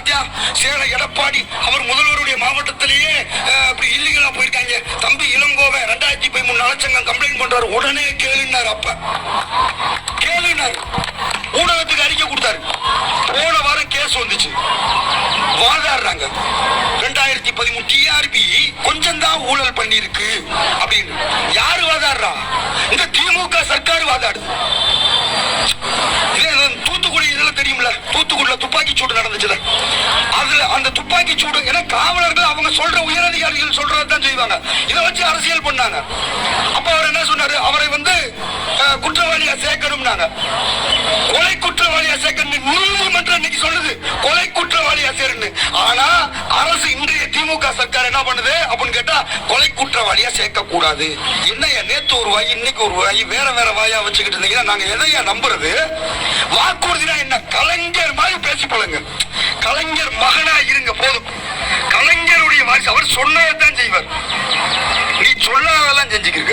பாத்தியா? சேலம் எடப்பாடி அவர் முதல்வருடைய மாவட்டத்திலேயே அப்படி இல்லீகலா போயிருக்காங்க. தம்பி இளங்கோவை ரெண்டாயிரத்தி பதிமூணு நலச்சங்கம் கம்ப்ளைண்ட் பண்றாரு. உடனே கேளுனார் அப்ப. கேளுனார் ஊடகத்துக்கு அறிக்கை கொடுத்தாரு. போன வாரம் கேஸ் வந்துச்சு. வாதாடுறாங்க. ரெண்டாயிரத்தி பதிமூணு டிஆர்பி கொஞ்சம் தான் ஊழல் பண்ணிருக்கு அப்படின்னு. யாரு வாதாடுறா? இந்த திமுக சர்க்கார் வாதாடுது. அடிச்சு விடுங்க ஏன்னா காவலர்கள் அவங்க சொல்ற உயரதிகாரிகள் சொல்றதான் செய்வாங்க. இதை வச்சு அரசியல் பண்ணாங்க. அப்ப அவர் என்ன சொன்னாரு? அவரை வந்து குற்றவாளியா சேர்க்கணும்னாங்க. கொலை குற்றவாளியா சேர்க்கணும் நீதிமன்றம் இன்னைக்கு சொல்லுது. கொலை குற்றவாளியா சேருன்னு. ஆனா அரசு இன்றைய திமுக சர்க்கார் என்ன பண்ணுது? அப்படின்னு கேட்டா கொலை குற்றவாளியா சேர்க்க கூடாது என்னையா நேத்து ஒரு வாய் இன்னைக்கு ஒரு வாய் வேற வேற வாயா வச்சுக்கிட்டு இருந்தீங்கன்னா நாங்க எதையா நம்புறது? வாக்குறுதினா என்ன? கலைஞர் மாதிரி பேசி பழங்க கலைஞர் மகனா இருங்க போதும். கலைஞருடைய வாரிசு அவர் சொன்னதான் செய்வார். நீ சொல்லாதான் செஞ்சுக்கிருக்க.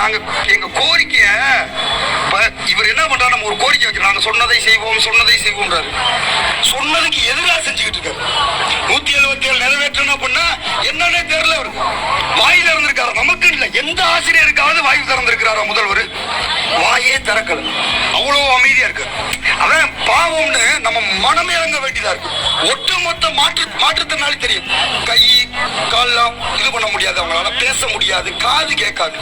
நாங்க எங்க கோரிக்கைய இவர் என்ன பண்றாரு? நம்ம ஒரு கோரிக்கை வைக்கிறோம். நாங்க சொன்னதை செய்வோம் சொன்னதை செய்வோம்ன்றாரு. சொன்னதுக்கு எதிராக செஞ்சுக்கிட்டு இருக்காரு. நூத்தி எழுபத்தி ஏழு நிறைவேற்றணும் அப்படின்னா என்னன்னே தெரியல அவரு. வாய் திறந்திருக்காரு? நமக்கு இல்ல. எந்த ஆசிரியருக்காவது வாய் திறந்திருக்கிறாரா முதல்வர்? வாயே திறக்கல. அவ்வளவு அமைதியா இருக்கு அதான் பாவம்னு நம்ம மனம் இறங்க வேண்டியதா இருக்கு. ஒட்டுமொத்த மாற்று மாற்றுத்திறனாளி தெரியும். கை கால்லாம் இது பண்ண முடியாது. அவங்களால பேச முடியாது. காது கேட்காது.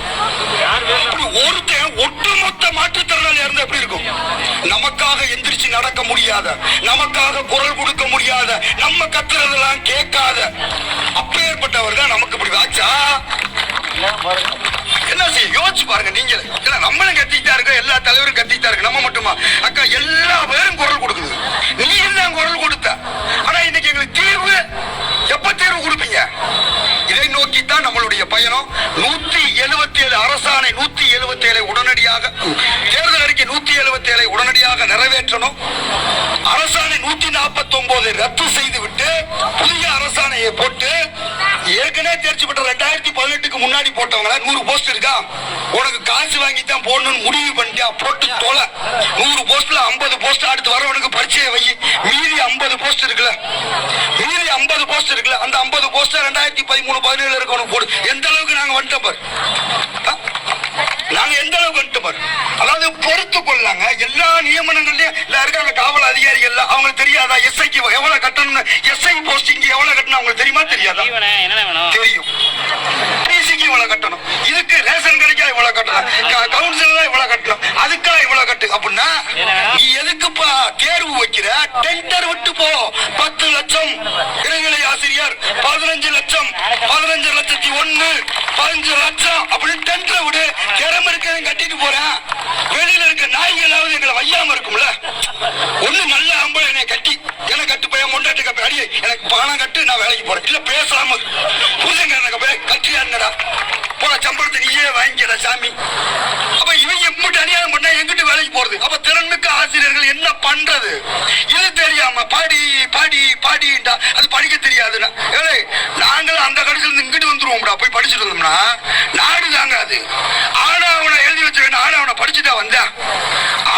இப்படி ஒருத்தன் ஒட்டுமொத்த மாற்றுத்திறனாளியா இருந்தா எப்படி இருக்கும்? நமக்காக எந்திரிச்சு நடக்க முடியாத நமக்காக குரல் கொடுக்க முடியாத நம்ம கத்துறதெல்லாம் கேட்காத அப்பேற்பட்டவர் தான் நமக்கு இப்படி வாச்சா? என்ன செய்ய? யோசிச்சு பாருங்க நீங்க இல்ல நம்மளும் கத்திக்கிட்டா இருக்கோம் எல்லா தலைவரும் கத்திக்கிட்டா இருக்கு நம்ம மட்டுமா? அக்கா எல்லா ரத்து செய்து விட்டு புதிய அரசாணையை போட்டு ஏற்கனவே தேர்ச்சி பெற்ற ரெண்டாயிரத்தி பதினெட்டுக்கு முன்னாடி போட்டவங்கள நூறு போஸ்ட் இருக்கா? உனக்கு காசு வாங்கி தான் போடணும்னு முடிவு பண்ணிட்டியா? போட்டு தொலை. நூறு போஸ்ட்ல ஐம்பது போஸ்ட் அடுத்து வரவனுக்கு பரிச்சையை வை. மீதி ஐம்பது போஸ்ட் இருக்குல்ல. மீதி ஐம்பது போஸ்ட் இருக்குல்ல. அந்த ஐம்பது போஸ்ட் ரெண்டாயிரத்தி பதிமூணு பதினேழு இருக்கணும் போடு. எந்த அளவுக்கு நாங்க வந்துட்டோம் பாரு ஆ? நாங்க எந்த அளவுக்கு வந்துட்டோம் பாரு அதாவது பொறுத்து கொள்ளாங்க. எல்லா நியமனங்கள்லயும் இருக்காங்க காவல் அதிகாரிகள் எல்லாம். அவங்களுக்கு தெரியாதா? எஸ்ஐக்கு எவ்வளவு கட்டணும்னு? எஸ்ஐ போஸ்டிங் எவ்வளவு கட்டணும் அவங்களுக்கு தெரியுமா? தெரியாதா? தெரியும். பிசிக்கு இவ்வளவு கட்டணும். இதுக்கு ரேஷன் கடைக்கா இவ்வளவு கட்டணும்? க- கவுன்சிலரா இவ்வளவு கட்டணும். அதுக்கெல்லாம் இவ்வளவு கட்டு. அப்படின்னா நீ எதுக்குப்பா தேர்வு வைக்கிற? டெண்டர் விட்டு போ. பத்து லட்சம். இடைநிலை ஆசிரியர் பதினஞ்சு லட்சம். பதினஞ்சு லட்சத்தி ஒண்ணு. பதினஞ்சு லட்சம். அப்படின்னு டெண்டர் விடு. திறமை இருக்கிறவன் கட்டிட்டு போறேன். நாய்களாவது எங்களை வையாம இருக்கும்ல? ஒண்ணு நல்ல ஆம்பளை என்னை கட்டி என கட்டு போய் முண்டாட்டு கப்ப அடியே எனக்கு பணம் கட்டு நான் வேலைக்கு போறேன். இல்ல பேசாம இரு. போய் கட்டியா போல சம்பளத்துக்கு சம்பளத்தை நீயே வாங்கிக்கிற சாமி. அப்ப இவங்க எப்படி அநியாயம் பண்ணா எங்கிட்டு வேலைக்கு போறது? அப்ப திறன்மிக்க ஆசிரியர்கள் என்ன பண்றது? இது தெரியாம பாடி பாடி பாடிண்டா அது படிக்க தெரியாதுன்னா. ஏலே நாங்களும் அந்த கடைசியில் இருந்து இங்கிட்டு வந்துருவோம்டா. போய் படிச்சுட்டு வந்தோம்னா நாடு தாங்க அது ஆனாவனை எழுதி வச்ச வேண்டாம் ஆனாவனை படிச்சுட்டா வந்தேன்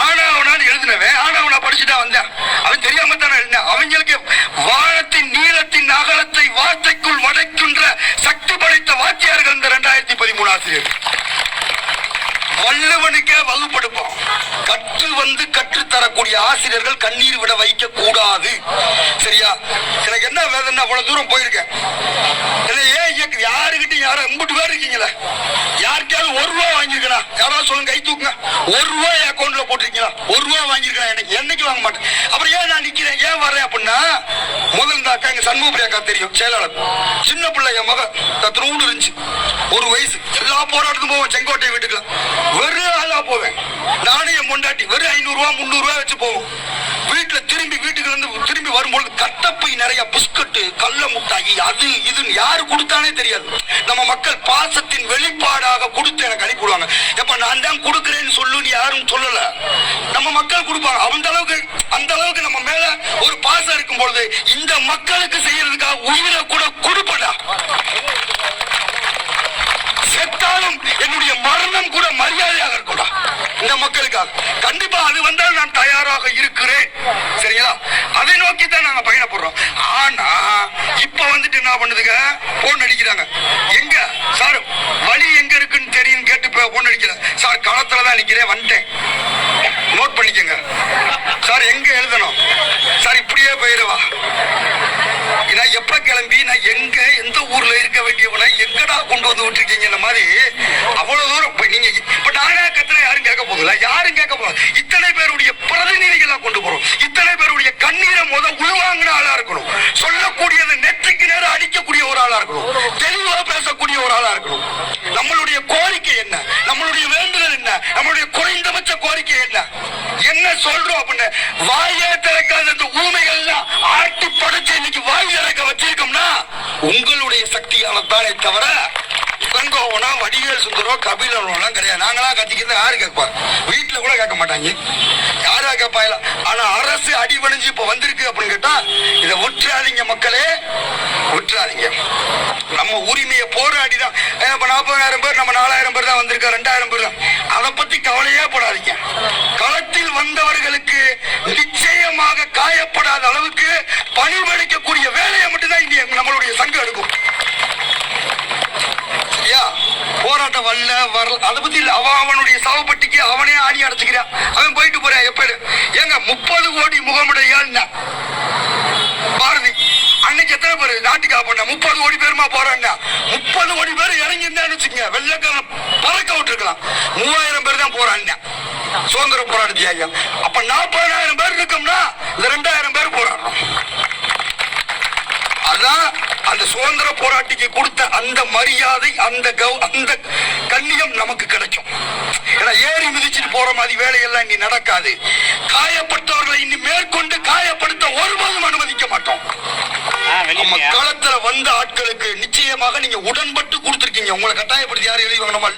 ஆனாவனான்னு எழுதினவன் ஆனாவனா படிச்சுட்டா வந்தேன் அவன் தெரியாம தானே வாக்கியம் வானத்தின் நீளத்தின் அகலத்தை வார்த்தைக்குள் வடைக்கின்ற சக்தி படைத்த வாத்தியார்கள் இந்த இரண்டாயிரத்தி பதிமூணு ஆசிரியர். வல்லவனுக்கே வகுப்படுப்போம் கற்று வந்து கற்றுத்தரக்கூடிய ஆசிரியர்கள் கண்ணீர் விட வைக்க கூடாது. சரியா? எனக்கு என்ன வேதனை? அவ்வளவு தூரம் போயிருக்கேன். ஏன் இயக்கு யாருக்கிட்ட யாரும் எம்பிட்டு பேர் இருக்கீங்களா? யாருக்கையாவது ஒரு ரூபா வாங்கியிருக்கா யாராவது சொல்லுங்க கை தூக்குங்க. ஒரு ரூபா என் அக்கௌண்ட்ல போட்டிருக்கீங்களா? ஒரு ரூபா வாங்கியிருக்கா எனக்கு என்னைக்கு வாங்க மாட்டேன். அப்புறம் ஏன் நான் ஏன் வரேன் அப்படின்னா முதல்ல இந்த அக்கா எங்க சண்முகப்பிரியா அக்கா தெரியும் செயலாளர். சின்ன பிள்ளை என் மக தத்ரூண்டு இருந்துச்சு. ஒரு வயசு. எல்லா போராட்டத்துக்கும் போவேன் செங்கோட்டை வீட்டுக்குலாம் வெறும் ஆளா போவேன். நானும் என் பொண்டாட்டி. வெறும் ஐநூறு ரூபா முந்நூறு ரூபா வச்சு போவோம். வீட்டுல திரும்பி வீட்டுக்கு வந்து திரும்பி வரும்பொழுது கட்டப்பை நிறைய பிஸ்கட்டு கள்ள முட்டாயி அது இதுன்னு யாரு கொடுத்தானே தெரியாது. நம்ம மக்கள் பாசத்தின் வெளிப்பாடாக கொடுத்து எனக்கு அனுப்பிடுவாங்க எப்ப நான் தான் கொடுக்குறேன்னு சொல்லுன்னு யாரும் சொல்லல. நம்ம மக்கள் கொடுப்பாங்க. அந்த அளவுக்கு அந்த அளவுக்கு நம்ம மேல ஒரு பாசம் இருக்கும் பொழுது இந்த மக்களுக்கு செய்யறதுக்காக உயிரை கூட கொடுப்படா. செத்தாலும் என்னுடைய மரணம் கூட மரியாதையாக இருக்கணும் இந்த மக்களுக்காக. கண்டிப்பா அது வந்தால் நான் தயாராக இருக்கிறேன். சரிங்களா அதை நோக்கி தான் நாங்க பயணப்படுறோம். ஆனா இப்ப வந்துட்டு என்ன பண்ணுதுங்க? போன் அடிக்கிறாங்க. எங்க? சார் வழி எங்க இருக்குன்னு தெரியும் கேட்டு போன் அடிக்கல. சார் களத்துல தான் நிக்கிறேன் வந்துட்டேன். நோட் பண்ணிக்கங்க. சார் எங்க எழுதணும்? சார் இப்படியே போயிருவா நான் எப்ப கிளம்பி நான் எங்க எந்த ஊர்ல இருக்க வேண்டியவனை எங்கடா கொண்டு வந்து விட்டுருக்கீங்க இந்த மாதிரி? அவ்வளவு தூரம் இப்ப நீங்க இப்ப நானே கத்துனா யாரும் கேட்க போதில்ல யாரும் கேட்க போறோம் இத்தனை பேருடைய பிரதிநிதிகளா கொண்டு போறோம். இத்தனை பேருடைய கண்ணீரை முத உள்வாங்கின ஆளா இருக்கணும் சொல்லக்கூடியது நெற்றிக்கு நேரம் அடிக்கக்கூடிய ஒரு ஆளா இருக்கணும் தெளிவா பேசக்கூடிய ஒரு ஆளா இருக்கணும் நம்மளுடைய கோரிக்கை என்ன நம்மளுடைய வேண்டுதல் என்ன நம்மளுடைய குறைந்தபட்ச கோரிக்கை என்ன என்ன சொல்றோம் அப்படின்னு வாயே திறக்காத இந்த ஊமைகள்லாம் ஆட்டி படைச்சு இன்னைக்கு வாய் திறக்க வச்சிருக்கோம்னா உங்களுடைய சக்தியால தானே தவிர வெங்கோவனா வடிவேல் சுந்தரோ கபிலனோலாம் கிடையாது. நாங்களாம் கத்திக்கிறது யாரு கேட்பாரு வீட்டுல கூட கேட்க மாட்டாங்க. யாரா கேட்பாயில ஆனா அரசு அடிபணிஞ்சு இப்ப வந்திருக்கு அப்படின்னு கேட்டா இதை விட்டுறாதீங்க மக்களே. விட்டுறாதீங்க நம்ம உரிமையை போராடி தான் இப்ப நாற்பதாயிரம் பேர் நம்ம நாலாயிரம் பேர் தான் வந்திருக்கோம் ரெண்டாயிரம் பேர் தான். அதை பத்தி கவலையே போடாதீங்க. களத்து வந்தவர்களுக்கு நிச்சயமாக காயப்படாத அளவுக்கு பணிவடைக்கக்கூடிய வேலையை மட்டும்தான் இங்க நம்மளுடைய சங்கம் எடுக்கும். போராட்டம் வரல வரல. அதை பத்தி அவன் அவனுடைய சாவுப்பட்டிக்கு அவனே ஆணி அடைச்சுக்கிறான். அவன் போயிட்டு போறான் எப்ப ஏங்க முப்பது கோடி முகமுடையாள்னா பாரதி அன்னைக்கு எத்தனை பேர்? நாட்டுக்காக பண்ண முப்பது கோடி பேருமா போறாங்க? முப்பது கோடி பேர் இறங்கிருந்தான்னு வச்சுக்கங்க வெள்ளக்காரன் பறக்க விட்டுருக்கலாம் மூவாயிரம் பேர் தான் போறாங்க சுதந்திர போராட்டத்தி ஐயா அப்ப நாற்பதாயிரம் பேர் இருக்கோம்னா இந்த ரெண்டாயிரம் பேர் போராடுறோம் அதான் அந்த சுதந்திர போராட்டிக்கு கொடுத்த அந்த மரியாதை அந்த கௌ- அந்த கண்ணியம் நமக்கு கிடைக்கும். ஏன்னா ஏறி மிதிச்சிட்டு போற மாதிரி வேலையெல்லாம் இனி நடக்காது. காயப்பட்டவர்களை இனி மேற்கொண்டு காயப்படுத்த ஒருபோதும் அனுமதிக்க மாட்டோம். நம்ம வெளியே களத்துல வந்த ஆட்களுக்கு நிச்சயமாக நீங்க உடன்பட்டு கொடுத்திருக்கீங்க. உங்களை கட்டாயப்படுத்தி யாரும் எழுதி வாங்க நம்ம